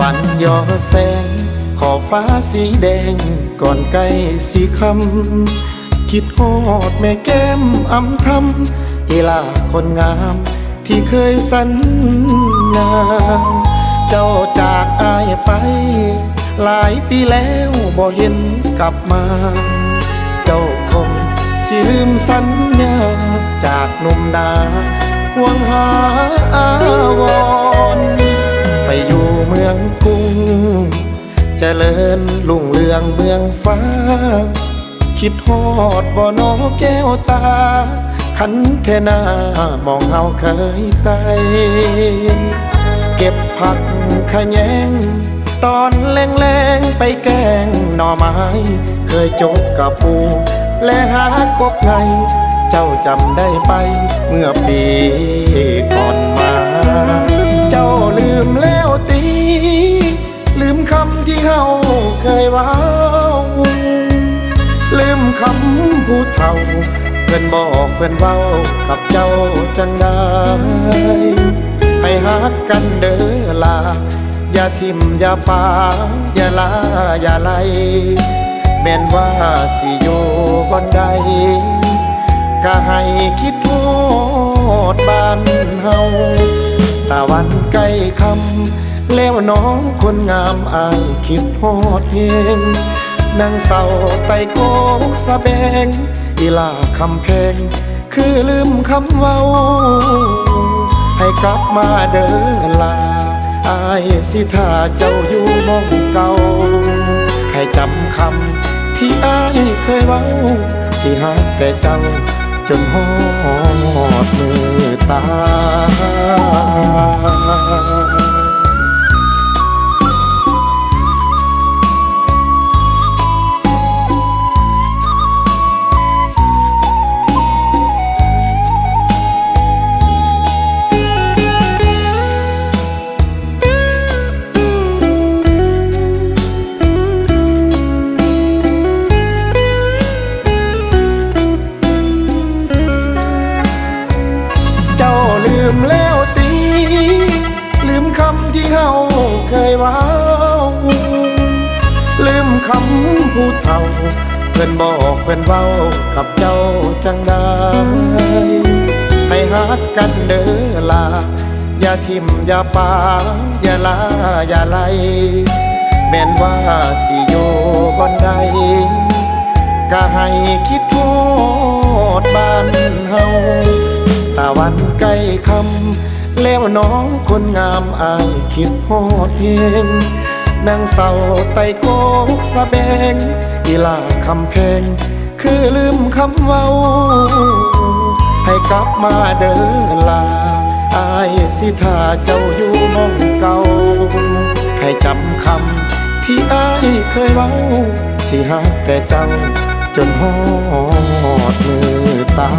วันย่อแสง ขอบฟ้าสีแดง ก่อนใกล้สีคำ คิดฮอดแม่แก้มอำทำอีลาคนงาม ที่เคยสัญญา เจ้าจากอายไป หลายปีแล้วบ่เห็นกลับมา เจ้าคงสิลืมสัญญา จากหนุ่มนาห่วงหาอาวร คิดฮอดบ่นอแก้วตา ขันแค่หน้ามองเฮาเคยไต่เก็บผักขแยง ตอนแรงๆไปแกงหน่อไม้ เคยจกกับปู และหากบไง เจ้าจำได้ไปเมื่อปีก่อนมา เจ้าลืมแล้วตี ลืมคำที่เฮาเคยว้า คำผู้เฒ่า เพื่อนบอกเพื่อนเว้ากับเจ้าจังได้ ให้ฮักกันเด้อลา อย่าทิมอย่าปาอย่าลาอย่าไลแม่นว่าสิอยู่บนใดก็ให้คิดโทษบ้านเฮาตะวันใกล้คำแล้วน้องคนงามอายคิดโทษเอง นางเศร้าไต่โกกสะแบงอีลาคำเพลงคือลืมคำเว้า ให้กลับมาเด้อลา อายสิท่าเจ้าอยู่มองเก่า ให้จำคำที่อายเคยเว้า สิหาแต่เจ้าจนหอดมือตา เคยว้าวลืมคำผู้เฒ่า เพื่อนบอกเพื่อนเว้ากับเจ้าจังได้ให้ฮักกันเด้อลา อย่าทิมอย่าปาอย่าลาอย่าไลแม่นว่าสิอยู่บนใดก็ให้คิดโทษบ้านเฮาตะวันใกล้คำ แล้วน้องคนงามอายคิดโหดเพียงนางเศร้าไตโกกสะแบงอีลาคำเพลงคือลืมคำเว้า ให้กลับมาเด้อลา อายสิท่าเจ้าอยู่หมองเก่า ให้จำคำที่อายเคยเว้า สิหากแต่เจ้าจนหอดมือตา